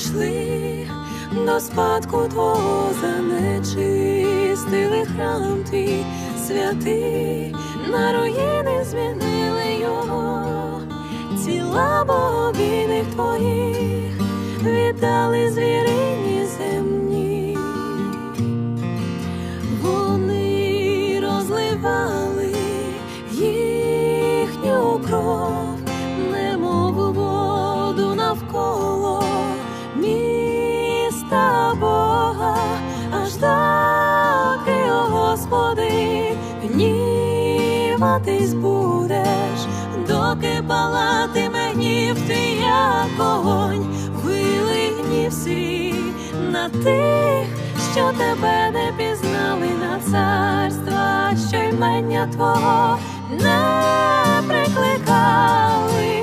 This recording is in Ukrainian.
прийшли до спадку твого занечистили храм твій святий, на руїни змінили його, ціла богиних твоїх віддали звірині гніватись будеш, доки палатиме гнів ти, як огонь, вилий гнів на тих, що тебе не пізнали на царства, що ймення Твого не.